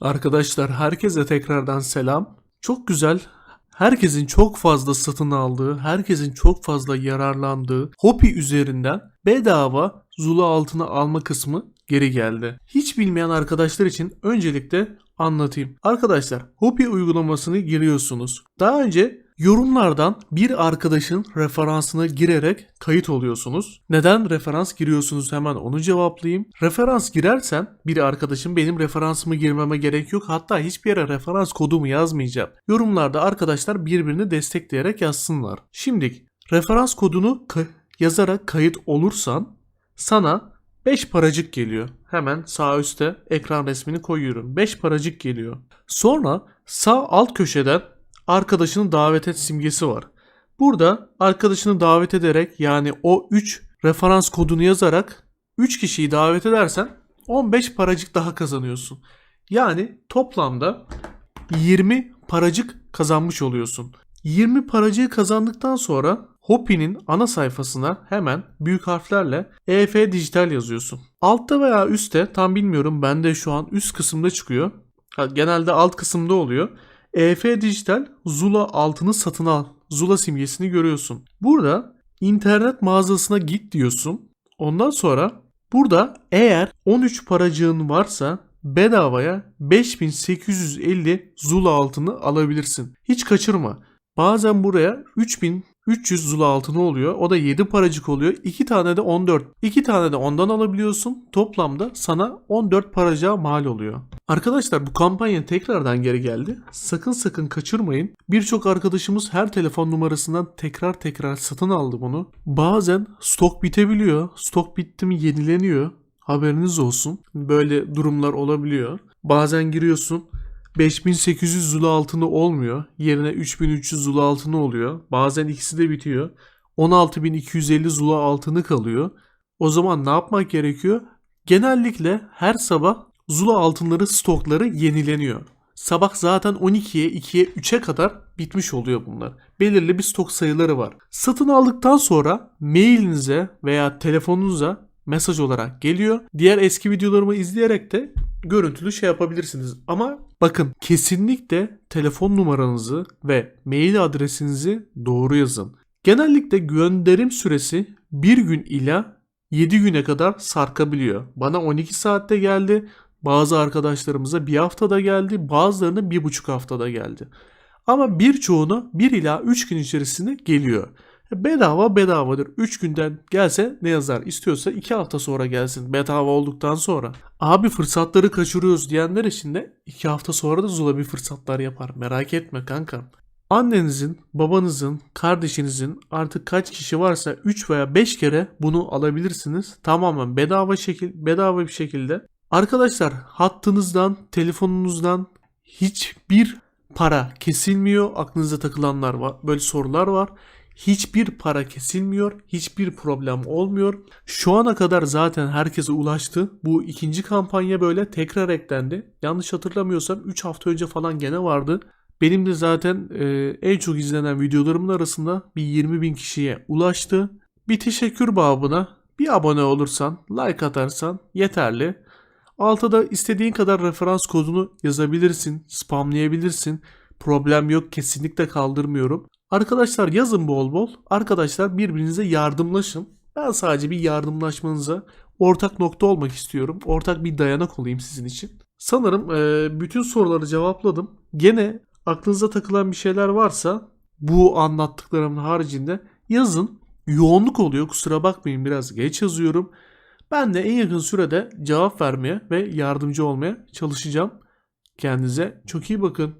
Arkadaşlar herkese tekrardan selam. Çok güzel. Herkesin çok fazla satın aldığı, herkesin çok fazla yararlandığı Hopi üzerinden bedava Zula altına alma kısmı geri geldi. Hiç bilmeyen arkadaşlar için öncelikle anlatayım. Arkadaşlar Hopi uygulamasını giriyorsunuz. Daha önce yorumlardan bir arkadaşın referansına girerek kayıt oluyorsunuz. Neden referans giriyorsunuz hemen onu cevaplayayım. Referans girersen bir arkadaşım benim referansımı girmeme gerek yok. Hatta hiçbir yere referans kodumu yazmayacağım. Yorumlarda arkadaşlar birbirini destekleyerek yazsınlar. Şimdi referans kodunu yazarak kayıt olursan sana 5 paracık geliyor. Hemen sağ üstte ekran resmini koyuyorum. 5 paracık geliyor. Sonra sağ alt köşeden arkadaşını davet et simgesi var. Burada arkadaşını davet ederek yani o 3 referans kodunu yazarak 3 kişiyi davet edersen 15 paracık daha kazanıyorsun. Yani toplamda 20 paracık kazanmış oluyorsun. 20 paracığı kazandıktan sonra Hopi'nin ana sayfasına hemen büyük harflerle EF Dijital yazıyorsun. Altta veya üstte tam bilmiyorum bende şu an üst kısımda çıkıyor. Genelde alt kısımda oluyor. EF Dijital Zula altını satın al. Zula simgesini görüyorsun. Burada internet mağazasına git diyorsun. Ondan sonra burada eğer 13 paracığın varsa bedavaya 5850 Zula altını alabilirsin. Hiç kaçırma. Bazen buraya 3300 Zula altını oluyor. O da 7 paracık oluyor. 2 tane de 14. 2 tane de ondan alabiliyorsun. Toplamda sana 14 paracığa mal oluyor. Arkadaşlar bu kampanya tekrardan geri geldi. Sakın sakın kaçırmayın. Birçok arkadaşımız her telefon numarasından tekrar tekrar satın aldı bunu. Bazen stok bitebiliyor. Stok bitti mi yenileniyor. Haberiniz olsun. Böyle durumlar olabiliyor. Bazen giriyorsun 5800 zula altını olmuyor. Yerine 3300 zula altını oluyor. Bazen ikisi de bitiyor. 16250 zula altını kalıyor. O zaman ne yapmak gerekiyor? Genellikle her sabah zula altınları stokları yenileniyor. Sabah zaten 12'ye, 2'ye, 3'e kadar bitmiş oluyor bunlar. Belirli bir stok sayıları var. Satın aldıktan sonra mailinize veya telefonunuza mesaj olarak geliyor. Diğer eski videolarımı izleyerek de görüntülü şey yapabilirsiniz. Ama bakın kesinlikle telefon numaranızı ve mail adresinizi doğru yazın. Genellikle gönderim süresi 1 gün ila 7 güne kadar sarkabiliyor. Bana 12 saatte geldi. Bazı arkadaşlarımıza bir haftada geldi. Bazılarına 1,5 haftada geldi. Ama birçoğuna 1 ila 3 gün içerisinde geliyor. Bedava bedavadır. 3 günden gelse ne yazar? İstiyorsa 2 hafta sonra gelsin. Bedava olduktan sonra. Abi fırsatları kaçırıyoruz diyenler için de 2 hafta sonra da Zula bir fırsatlar yapar. Merak etme kanka. Annenizin, babanızın, kardeşinizin artık kaç kişi varsa 3 veya 5 kere bunu alabilirsiniz. Tamamen bedava şekil bedava bir şekilde. Arkadaşlar hattınızdan, telefonunuzdan hiçbir para kesilmiyor. Aklınıza takılanlar var. Böyle sorular var. Hiçbir para kesilmiyor. Hiçbir problem olmuyor. Şu ana kadar zaten herkese ulaştı. Bu ikinci kampanya böyle tekrar eklendi. Yanlış hatırlamıyorsam 3 hafta önce falan gene vardı. Benim de zaten e, en çok izlenen videolarımın arasında bir 20 bin kişiye ulaştı. Bir teşekkür babına bir abone olursan, like atarsan yeterli. Altta da istediğin kadar referans kodunu yazabilirsin, spamlayabilirsin. Problem yok kesinlikle kaldırmıyorum. Arkadaşlar yazın bol bol. Arkadaşlar birbirinize yardımlaşın. Ben sadece bir yardımlaşmanıza ortak nokta olmak istiyorum. Ortak bir dayanak olayım sizin için. Sanırım e, bütün soruları cevapladım. Gene aklınıza takılan bir şeyler varsa bu anlattıklarımın haricinde yazın. Yoğunluk oluyor kusura bakmayın biraz geç yazıyorum. Ben de en yakın sürede cevap vermeye ve yardımcı olmaya çalışacağım. Kendinize çok iyi bakın.